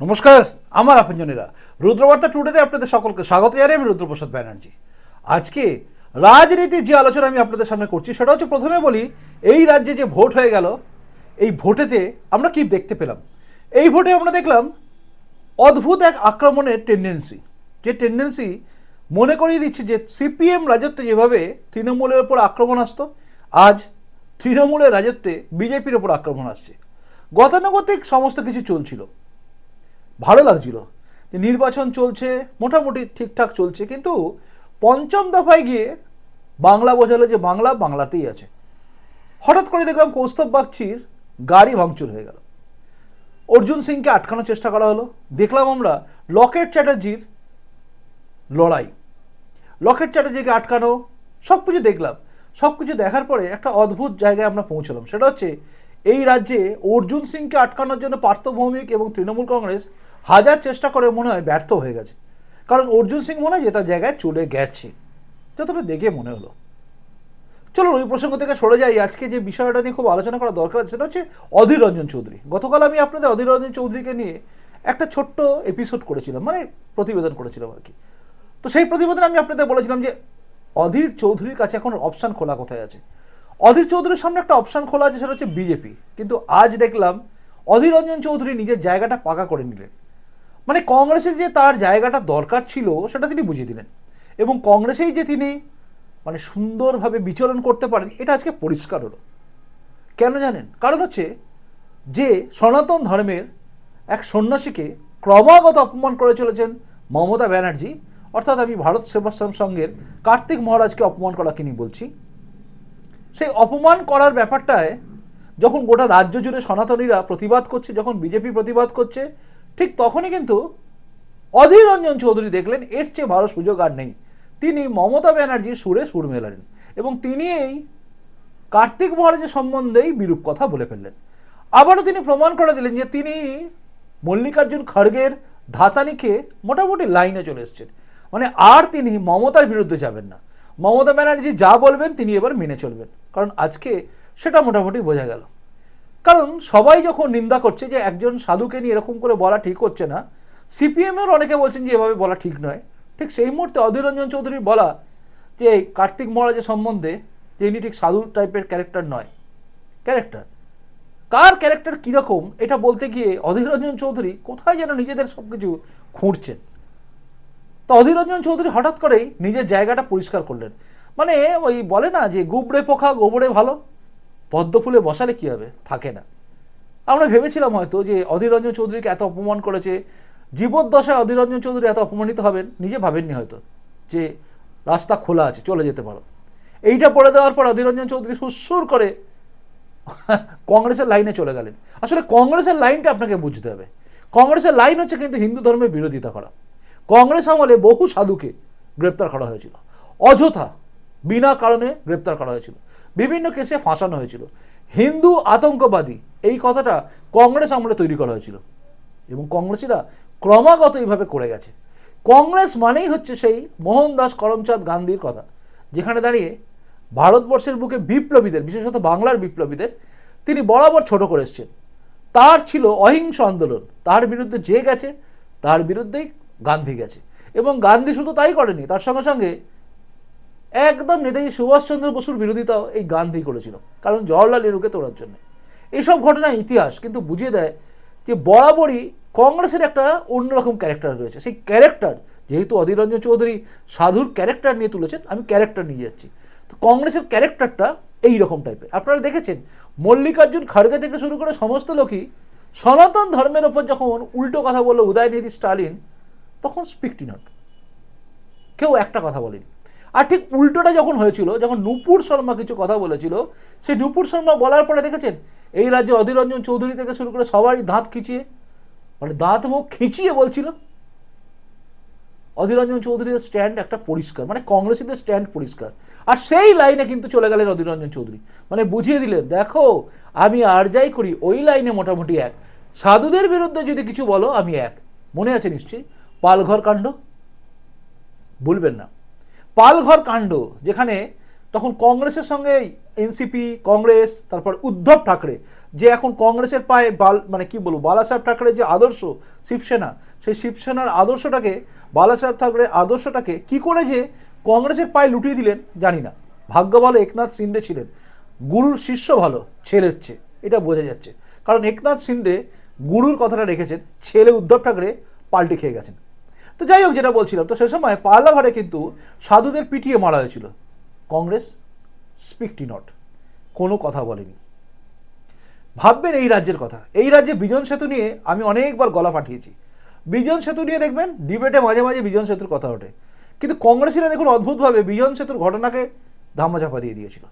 নমস্কার, আমার আপনজনেরা। রুদ্রবার্তা টুডেতে আপনাদের সকলকে স্বাগত জানাই আমি রুদ্রপ্রসাদ ব্যানার্জি। আজকে রাজনীতির যে আলোচনা আমি আপনাদের সামনে করছি, সেটা হচ্ছে প্রথমে বলি, এই রাজ্যে যে ভোট হয়ে গেল, এই ভোটেতে আমরা কি দেখতে পেলাম? এই ভোটে আমরা দেখলাম অদ্ভুত এক আক্রমণের টেন্ডেন্সি যে টেন্ডেন্সি মনে করিয়ে দিচ্ছে যে সিপিএম রাজত্বে যেভাবে তৃণমূলের ওপর আক্রমণ আসতো, আজ তৃণমূলের রাজত্বে বিজেপির ওপর আক্রমণ আসছে। গতানুগতিক সমস্ত কিছু চলছিল। ভালো লাগছিল। যে নির্বাচন চলছে, মোটামুটি ঠিকঠাক চলছে, কিন্তু পঞ্চম দফায় গিয়ে বাংলা বোঝালো যে বাংলা বাংলাতেই আছে। হঠাৎ করে দেখলাম কৌস্তব বাগচির গাড়ি ভাঙচুর হয়ে গেল। অর্জুন সিংকে আটকানোর চেষ্টা করা হলো। দেখলাম আমরা লকেট চ্যাটার্জির লড়াই। লকেট চ্যাটার্জিকে আটকানো সব কিছু দেখলাম। সব কিছু দেখার পরে একটা অদ্ভুত জায়গায় আমরা পৌঁছলাম। সেটা হচ্ছে এই রাজ্যে অর্জুন সিংকে আটকানোর জন্য পার্থ ভৌমিক এবং তৃণমূল কংগ্রেস হাজার চেষ্টা করে মনে হয় ব্যর্থ হয়ে গেছে। কারণ অর্জুন সিং মনে হয় যে তার জায়গায় চলে গেছে। যতটা দেখে মনে হলো। চলুন, ওই প্রসঙ্গ থেকে সরে যাই। আজকে যে বিষয়টা নিয়ে খুব আলোচনা করা দরকার, সেটা হচ্ছে অধীর রঞ্জন চৌধুরী। গতকাল আমি আপনাদের অধীর রঞ্জন চৌধুরীকে নিয়ে একটা ছোট্ট এপিসোড করেছিলাম মানে প্রতিবেদন করেছিলাম আর কি। তো সেই প্রতিবেদনে আমি আপনাদের বলেছিলাম যে অধীর চৌধুরীর কাছে এখন অপশান খোলা কোথায় আছে। অধীর চৌধুরীর সামনে একটা অপশান খোলা আছে, সেটা হচ্ছে বিজেপি কিন্তু আজ দেখলাম অধীর রঞ্জন চৌধুরী নিজের জায়গাটা পাকা করে নিলেন। মানে কংগ্রেসের যে তার জায়গাটা দরকার ছিল, সেটা তিনি বুঝিয়ে দিলেন। এবং কংগ্রেসেই যে তিনি মানে সুন্দরভাবে বিচরণ করতে পারেন, এটা আজকে পরিষ্কার হলো। কেন জানেন? কারণ হচ্ছে যে সনাতন ধর্মের এক সন্ন্যাসীকে ক্রমাগত অপমান করে চলেছেন মমতা ব্যানার্জি, অর্থাৎ আমি ভারত সেবাশ্রম সংঘের কার্তিক মহারাজকে অপমান করা কিনি বলছি? সেই অপমান করার ব্যাপারটায় যখন গোটা রাজ্য জুড়ে সনাতনীরা প্রতিবাদ করছে, যখন বিজেপি প্রতিবাদ করছে ঠিক তখনই কিন্তু অধীর রঞ্জন চৌধুরী দেখলেন, এর চেয়ে ভালো সুযোগ আর নেই। তিনি মমতা ব্যানার্জির সুরে সুর মেলালেন এবং তিনি এই কার্তিক মহারাজের সম্বন্ধেই বিরূপ কথা বলে ফেললেন। আবারও তিনি প্রমাণ করে দিলেন যে তিনি মল্লিকার্জুন খড়গের ধাতানিকে মোটামুটি লাইনে চলে এসছেন। মানে আর তিনি মমতার বিরুদ্ধে যাবেন না। মমতা ব্যানার্জি যা বলবেন, তিনি এবার মেনে চলবেন। কারণ আজকে সেটা মোটামুটি বোঝা গেল। কারণ সবাই যখন নিন্দা করছে যে একজন সাধুকে নিয়ে এরকম করে বলা ঠিক হচ্ছে না সিপিএমের অনেকে বলছেন যে এভাবে বলা ঠিক নয়। ঠিক সেই মুহূর্তে অধীর রঞ্জন চৌধুরীর বলা যে কার্তিক মহারাজের সম্বন্ধে যে ইনি ঠিক সাধু টাইপের ক্যারেক্টার নয়। ক্যারেক্টার। কার ক্যারেক্টার কীরকম, এটা বলতে গিয়ে অধীর রঞ্জন চৌধুরী কোথায় যেন নিজেদের সব কিছু খুঁড়ছেন। তো অধীর রঞ্জন চৌধুরী হঠাৎ করেই নিজের জায়গাটা পরিষ্কার করলেন। মানে ওই বলে না যে, গুবড়ে পোখা গোবরে ভালো। পদ্ম ফুলে বসালে কী হবে? থাকে না। আমরা ভেবেছিলাম হয়তো যে অধীর রঞ্জন চৌধুরীকে এত অপমান করেছে, জীবদ্দশায় অধীর রঞ্জন চৌধুরী এত অপমানিত হবেন, নিজে ভাবেননি হয়তো যে রাস্তা খোলা আছে, চলে যেতে পারো। এইটা পড়ে দেওয়ার পর অধীর রঞ্জন চৌধুরী সুসুর করে কংগ্রেসের লাইনে চলে গেলেন। আসলে কংগ্রেসের লাইনটা আপনাকে বুঝতে হবে। কংগ্রেসের লাইন হচ্ছে কিন্তু হিন্দু ধর্মের বিরোধিতা করা। কংগ্রেস আমলে বহু সাধুকে গ্রেপ্তার করা হয়েছিল। অযথা, বিনা কারণে গ্রেপ্তার করা হয়েছিল। বিভিন্ন কেসে ফাঁসানো হয়েছিল। হিন্দু আতঙ্কবাদী, এই কথাটা কংগ্রেস আমলে তৈরি করা হয়েছিল। এবং কংগ্রেসিরা ক্রমাগত এইভাবে করে গেছে। কংগ্রেস মানেই হচ্ছে সেই মোহনদাস করমচাঁদ গান্ধীর কথা, যেখানে দাঁড়িয়ে ভারতবর্ষের বুকে বিপ্লবীদের, বিশেষত বাংলার বিপ্লবীদের, তিনি বরাবর ছোট করে এসছেন। তার ছিল অহিংস আন্দোলন। তার বিরুদ্ধে যে গেছে, তার বিরুদ্ধেই গান্ধী গেছে। এবং গান্ধী শুধু তাই করেনি, তার সঙ্গে সঙ্গে একদম নেতাজি সুভাষচন্দ্র বসুর বিরোধিতাও এই গান্ধী করেছিল, কারণ জওয়াহরলাল নেহরুকে তোলার জন্য। এইসব ঘটনা ইতিহাস, কিন্তু বুঝিয়ে দেয় যে বরাবরই কংগ্রেসের একটা অন্যরকম ক্যারেক্টার রয়েছে। সেই ক্যারেক্টার, যেহেতু অধীর রঞ্জন চৌধুরী সাধুর ক্যারেক্টার নিয়ে তুলেছেন, আমি ক্যারেক্টার নিয়ে যাচ্ছি। তো কংগ্রেসের ক্যারেক্টারটা এই রকম টাইপের। আপনারা দেখেছেন, মল্লিকার্জুন খড়গে থেকে শুরু করে সমস্ত লোকই সনাতন ধর্মের ওপর যখন উল্টো কথা বলল উদয়নিধি স্টালিন, তখন স্পিকটি নট। কেউ একটা কথা বলেনি। আর ঠিক উল্টোটা যখন হয়েছিল, যখন নূপুর শর্মা কিছু কথা বলেছিল, সেই নূপুর শর্মা বলার পরে দেখেছেন, এই রাজ্যে অধীর রঞ্জন চৌধুরী থেকে শুরু করে সবারই দাঁত খিচিয়ে মানে দাঁত মুখ খিচিয়ে বলছিল। অধীর রঞ্জন চৌধুরীর স্ট্যান্ড একটা পরিষ্কার মানে কংগ্রেসীদের স্ট্যান্ড পরিষ্কার। আর সেই লাইনে কিন্তু চলে গেলেন অধীর রঞ্জন চৌধুরী। মানে বুঝিয়ে দিলেন, দেখো, আমি আর যাই করি, ওই লাইনে মোটামুটি এক। সাধুদের বিরুদ্ধে যদি কিছু বলো, আমি এক। মনে আছে নিশ্চয়ই? পালঘর কাণ্ড? ভুলবেন না। পালঘর কাণ্ড, যেখানে তখন কংগ্রেসের সঙ্গে এনসিপি, কংগ্রেস, তারপর উদ্ধব ঠাকরে, যে এখন কংগ্রেসের পায়ে বাল মানে কি বলব, বালাসাহেব ঠাকরের যে আদর্শ শিবসেনা, সেই শিবসেনার আদর্শটাকে, বালাসাহেব ঠাকরের আদর্শটাকে কি করে যে কংগ্রেসের পায়ে লুটিয়ে দিলেন, জানি না। ভাগ্য ভালো একনাথ সিন্ডে ছিলেন। গুরুর শিষ্য ভালো ছেলের চেয়ে এটা বোঝা যাচ্ছে। কারণ একনাথ সিন্ডে গুরুর কথাটা রেখেছেন, ছেলে উদ্ধব ঠাকরে পাল্টে খেয়ে গেছেন। তো যাই হোক যেটা বলছিলাম, তো সে সময় পার্লাঘরে কিন্তু সাধুদের পিটিয়ে মারা হয়েছিল। কংগ্রেস স্পিকটি নট। কোনো কথা বলেনি। ভাববেন এই রাজ্যের কথা। এই রাজ্যে বিজন সেতু নিয়ে আমি অনেকবার গলা ফাটিয়েছি। বিজন সেতু নিয়ে দেখবেন, ডিবেটে মাঝে মাঝে বিজন সেতুর কথা ওঠে। কিন্তু কংগ্রেসিরা দেখুন অদ্ভুতভাবে বিজন সেতুর ঘটনাকে ধামাচাপা দিয়ে দিয়েছিল।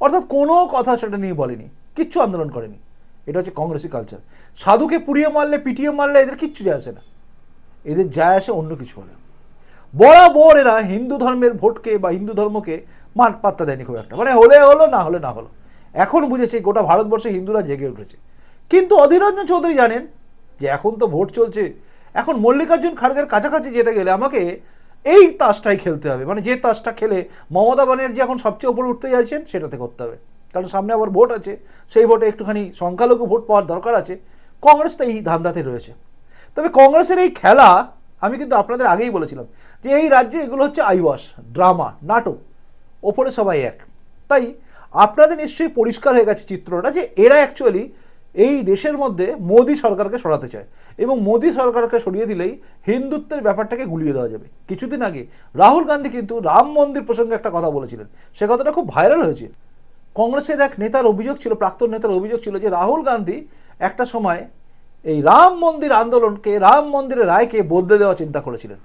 অর্থাৎ কোনো কথা সেটা নিয়ে বলেনি, কিচ্ছু আন্দোলন করেনি। এটা হচ্ছে কংগ্রেসি কালচার সাধুকে পুড়িয়ে মারলে, পিটিয়ে মারলে এদের কিচ্ছু যায় আসে না। এদের যায় আসে অন্য কিছু হলে বরাবর এরা হিন্দু ধর্মের ভোটকে বা হিন্দু ধর্মকে মান পাত্তা দেয়নি খুব একটা। মানে হলে হলো, না হলে না হলো। এখন বুঝেছে গোটা ভারতবর্ষে হিন্দুরা জেগে উঠেছে। কিন্তু অধীর রঞ্জন চৌধুরী জানেন যে এখন তো ভোট চলছে। এখন মল্লিকার্জুন খাড়গের কাছাকাছি যেতে গেলে আমাকে এই তাসটাই খেলতে হবে। মানে যে তাসটা খেলে মমতা ব্যানার্জি এখন সবচেয়ে উপরে উঠতে চাইছেন সেটাতে করতে হবে। কারণ সামনে আবার ভোট আছে। সেই ভোটে একটুখানি সংখ্যালঘু ভোট পাওয়ার দরকার আছে। কংগ্রেস তো এই ধান্দাতে রয়েছে। তবে কংগ্রেসের এই খেলা আমি কিন্তু আপনাদের আগেই বলেছিলাম যে এই রাজ্যে এগুলো হচ্ছে আইওয়াস, ড্রামা, নাটক, ওপরে সবাই এক। তাই আপনাদের নিশ্চয়ই পরিষ্কার হয়ে গেছে চিত্রটা যে এরা অ্যাকচুয়ালি এই দেশের মধ্যে মোদী সরকারকে সরাতে চায় এবং মোদী সরকারকে সরিয়ে দিলেই হিন্দুত্বের ব্যাপারটাকে গুলিয়ে দেওয়া যাবে। কিছুদিন আগে রাহুল গান্ধী কিন্তু রাম মন্দির প্রসঙ্গে একটা কথা বলেছিলেন। সে কথাটা খুব ভাইরাল হয়েছে। কংগ্রেসের এক নেতার অভিযোগ ছিল, প্রাক্তন নেতার অভিযোগ ছিল যে রাহুল গান্ধী একটা সময় এই রাম মন্দির আন্দোলনকে, রাম মন্দিরের রায়কে বদলে দেওয়ার চিন্তা করেছিলেন।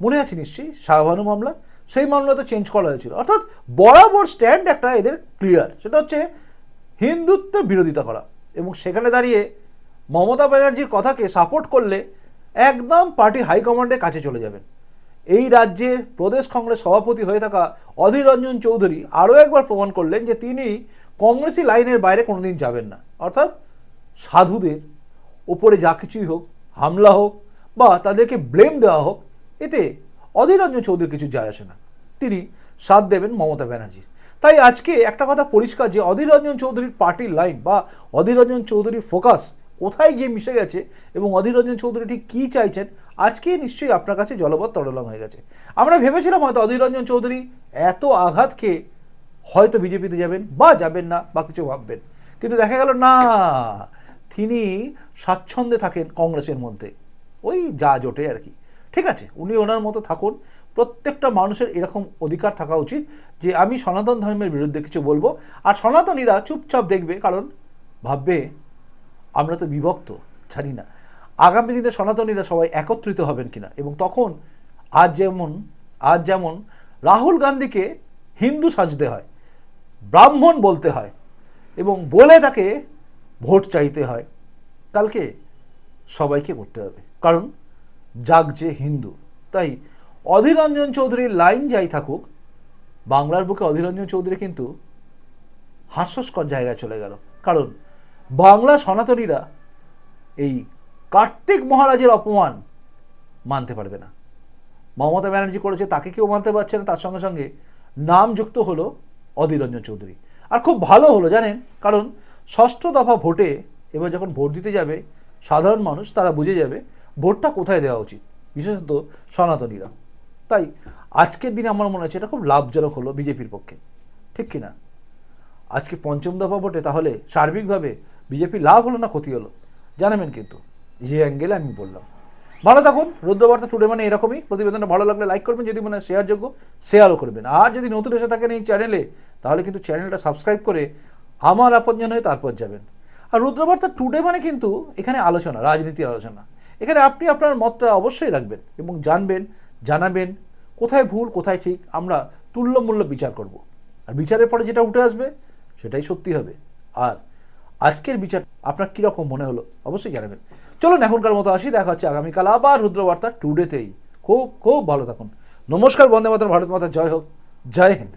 মনে আছে নিশ্চয়ই? শাহবানু মামলা? সেই মামলা তো চেঞ্জ করা হয়েছিল। অর্থাৎ বরাবর স্ট্যান্ড একটা এদের ক্লিয়ার সেটা হচ্ছে হিন্দুত্বের বিরোধিতা করা। এবং সেখানে দাঁড়িয়ে মমতা ব্যানার্জির কথাকে সাপোর্ট করলে একদম পার্টি হাইকমান্ডের কাছে চলে যাবেন। এই রাজ্যে প্রদেশ কংগ্রেস সভাপতি হয়ে থাকা অধীর রঞ্জন চৌধুরী আরও একবার প্রমাণ করলেন যে তিনি কংগ্রেসি লাইনের বাইরে কোনোদিন যাবেন না। অর্থাৎ সাধুদের ওপরে যা কিছুই হোক, হামলা হোক বা তাদেরকে ব্লেম দেওয়া হোক, এতে অধীর রঞ্জন চৌধুরী কিছু যায় আসে না। তিনি সাথ দেবেন মমতা ব্যানার্জির। তাই আজকে একটা কথা পরিষ্কার যে অধীর রঞ্জন চৌধুরীর পার্টির লাইন বা অধীর রঞ্জন চৌধুরীর ফোকাস কোথায় গিয়ে মিশে গেছে এবং অধীর রঞ্জন চৌধুরী ঠিক কী চাইছেন, আজকে নিশ্চয়ই আপনার কাছে জলবৎ তরলং হয়ে গেছে। আমরা ভেবেছিলাম হয়তো অধীর রঞ্জন চৌধুরী এত আঘাত খেয়ে হয়তো বিজেপিতে যাবেন বা যাবেন না বা কিছু ভাববেন। কিন্তু দেখা গেল না তিনি স্বাচ্ছন্দ্যে থাকেন কংগ্রেসের মধ্যে। ওই যা জোটে আর কি। ঠিক আছে, উনি ওনার মতো থাকুন। প্রত্যেকটা মানুষের এরকম অধিকার থাকা উচিত যে আমি সনাতন ধর্মের বিরুদ্ধে কিছু বলব। আর সনাতনীরা চুপচাপ দেখবে, কারণ ভাববে, আমরা তো বিভক্ত, জানি না। আগামী দিনে সনাতনীরা সবাই একত্রিত হবেন কিনা? এবং তখন আজ যেমন আজ যেমন রাহুল গান্ধীকে হিন্দু সাজতে হয়, ব্রাহ্মণ বলতে হয়, এবং বলে তাকে ভোট চাইতে হয়, কালকে সবাইকে করতে হবে। কারণ জাগছে হিন্দু, তাই অধীররঞ্জন চৌধুরীর লাইন যাই থাকুক, বাংলার বুকে অধীররঞ্জন চৌধুরী কিন্তু হাস্যস্কর জায়গায় চলে গেল। কারণ বাংলা সনাতনীরা এই কার্তিক মহারাজের অপমান মানতে পারবে না। মমতা ব্যানার্জি করেছে, তাকে কেউ মানতে পারছে না, তার সঙ্গে সঙ্গে নাম যুক্ত হলো অধীর রঞ্জন চৌধুরী। আর খুব ভালো হলো, জানেন? কারণ ষষ্ঠ দফা ভোটে এবার যখন ভোট দিতে যাবে, সাধারণ মানুষ তারা বুঝে যাবে ভোটটা কোথায় দেওয়া উচিত, বিশেষত সনাতনীরা। তাই আজকের দিনে আমার মনে হচ্ছে এটা খুব লাভজনক হলো বিজেপির পক্ষে, ঠিক কি না আজকে পঞ্চম দফা ভোটে তাহলে সার্বিকভাবে বিজেপি লাভ হলো না ক্ষতি হলো? জানাবেন কিন্তু, যে অ্যাঙ্গেলে আমি বললাম। ভালো থাকুন, রুদ্রবার্তা টুডে মানে এরকমই, প্রতিবেদনটা ভালো লাগলে লাইক করবেন, যদি মনে হয় শেয়ারযোগ্য শেয়ারও করবেন। আর যদি নতুন এসে থাকেন এই চ্যানেলে, তাহলে কিন্তু চ্যানেলটা সাবস্ক্রাইব করে আমার আপনজন হয়ে তারপর যাবেন। আর রুদ্রবার্তা টুডে মানে কিন্তু এখানে আলোচনা, রাজনীতির আলোচনা। এখানে আপনি আপনার মতটা অবশ্যই রাখবেন এবং জানবেন, জানাবেন, কোথায় ভুল, কোথায় ঠিক, আমরা তুল্যমূল্য বিচার করব। আর বিচারের পরে যেটা উঠে আসবে, সেটাই সত্যি হবে। আর আজকের বিচার, আপনার কীরকম মনে হলো অবশ্যই জানাবেন। চলুন এখনকার মতো আসি, দেখা হচ্ছে আগামীকাল আবার রুদ্রবার্তা টুডেতেই খুব খুব ভালো থাকুন। নমস্কার, বন্দে মাতার ভারত মাতা, জয় হোক, জয় হিন্দ।